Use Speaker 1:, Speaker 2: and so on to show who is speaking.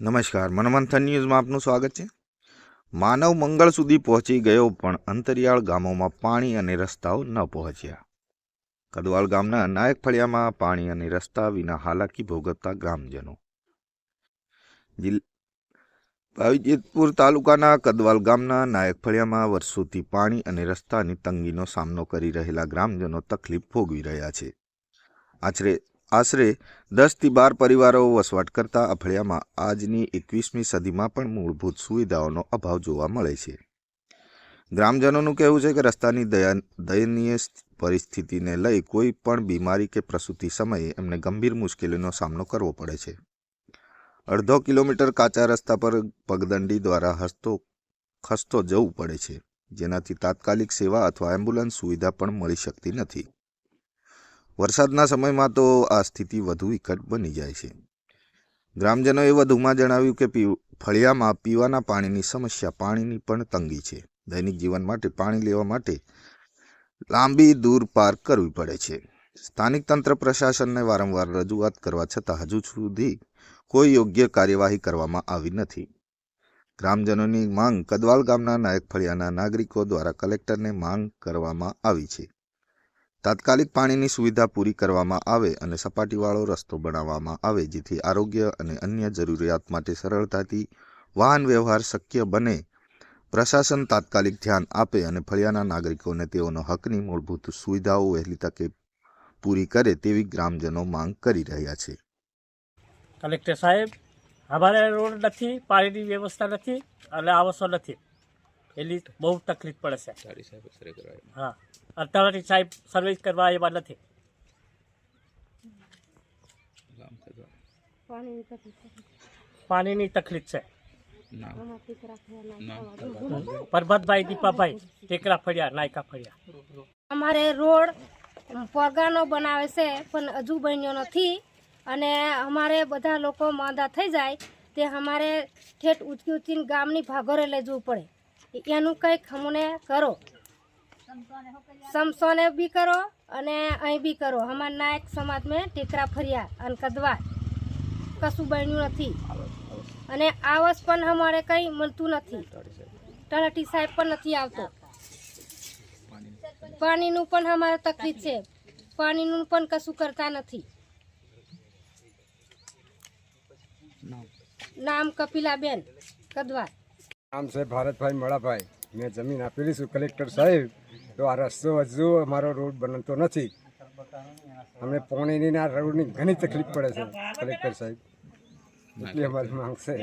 Speaker 1: નમસ્કાર, મનમંથન ન્યૂઝમાં આપનું સ્વાગત છે. માનવ મંગળ સુધી પહોંચી ગયો પણ અંતરિયાળ ગામોમાં પાણી અને રસ્તાઓ ન પહોંચ્યા. કદવાલ ગામના નાયક ફળિયામાં પાણી અને રસ્તા વિના હાલાકી ભોગવતા ગ્રામજનો જિલ્લ- જેતપુર તાલુકાના કદવાલ ગામના નાયક ફળિયામાં વર્ષોથી પાણી અને રસ્તાની તંગીનો સામનો કરી રહેલા ગ્રામજનો તકલીફ ભોગવી રહ્યા છે. આશરે આશરે દસથી બાર પરિવારો વસવાટ કરતા અફળિયામાં આજની એકવીસમી સદીમાં પણ મૂળભૂત સુવિધાઓનો અભાવ જોવા મળે છે. ગ્રામજનોનું કહેવું છે કે રસ્તાની દયા, દયનીય પરિસ્થિતિને લઈ કોઈ પણ બીમારી કે પ્રસૂતિ સમયે એમને ગંભીર મુશ્કેલીનો સામનો કરવો પડે છે. અડધો કિલોમીટર કાચા રસ્તા પર પગદંડી દ્વારા હસતો, ખસતો જવું પડે છે. જેનાથી તાત્કાલિક સેવા અથવા એમ્બ્યુલન્સ સુવિધા પણ મળી શકતી નથી. વરસાદના સમયમાં તો આ સ્થિતિ વધુ વિકટ બની જાય છે. ગ્રામજનોએ વધુમાં જણાવ્યું કે ફળિયામાં પીવાના પાણીની સમસ્યા પાણીની પણ તંગી છે. દૈનિક જીવન માટે પાણી લેવા માટે લાંબી દૂર પાર કરવી પડે છે. સ્થાનિક તંત્ર પ્રશાસનને વારંવાર રજૂઆત કરવા છતાં હજુ સુધી કોઈ યોગ્ય કાર્યવાહી કરવામાં આવી નથી. ગ્રામજનોની માંગ કદવાલ ગામના નાયક ફળિયાના નાગરિકો દ્વારા કલેક્ટરને માંગ કરવામાં આવી છે. તાત્કાલિક પાણીની સુવિધા પૂરી કરવામાં આવે અને સપાટીવાળો રસ્તો બનાવવામાં આવે, જેથી આરોગ્ય અને અન્ય જરૂરિયાત માટે સરળતાથી વાહન વ્યવહાર શક્ય બને. પ્રશાસન તાત્કાલિક ધ્યાન આપે અને ફળિયાના નાગરિકોને તેઓનો હકની મૂળભૂત સુવિધાઓ વહેલી તકે પૂરી કરે તેવી ગ્રામજનો માંગ કરી રહ્યા છે.
Speaker 2: કલેક્ટર સાહેબ, અમારે રોડ નથી, પાણીની વ્યવસ્થા નથી અને આવસો નથી. એની બહુ તકલીફ પડે છે. હા. અત્યારે સાહેબ સર્વિસ કરવા એવા નથી. પાણીની તકલીફ છે. પરબતભાઈ દીપાભાઈ ટેકરા ફળિયા નાયકા ફળિયા.
Speaker 3: અમારે રોડ પગાનો બનાવે છે પણ હજુ બન્યો નથી. અને અમારે બધા લોકો માંદા થઈ જાય તે અમારે ઠેઠ ઉચકી ઉચકીને ગામની ભાગોરે લઈ જવું પડે. એનું કંઈક અમને કરો. સમસોને બી કરો અને અહીં બી કરો. અમારા નાયક સમાજમાં ટેકરા ફર્યા અને કદવા કશું બન્યું નથી. અને આવસ પણ અમારે કંઈ મળતું નથી. તલાટી સાહેબ પણ નથી આવતો. પાણીનું પણ અમારે તકલીફ છે. પાણીનું પણ કશું કરતા નથી.
Speaker 4: નામ.
Speaker 3: નામ કપિલાબેન કદવાર
Speaker 5: નામ છે ભારતભાઈ મળાભાઈ મેં જમીન આપેલી છું, કલેક્ટર સાહેબ. તો આ રસ્તો હજુ અમારો રોડ બનતો નથી. અમને પોણીની ના રોડની ઘણી તકલીફ પડે છે, કલેક્ટર સાહેબ. એટલી અમારી માંગ છે.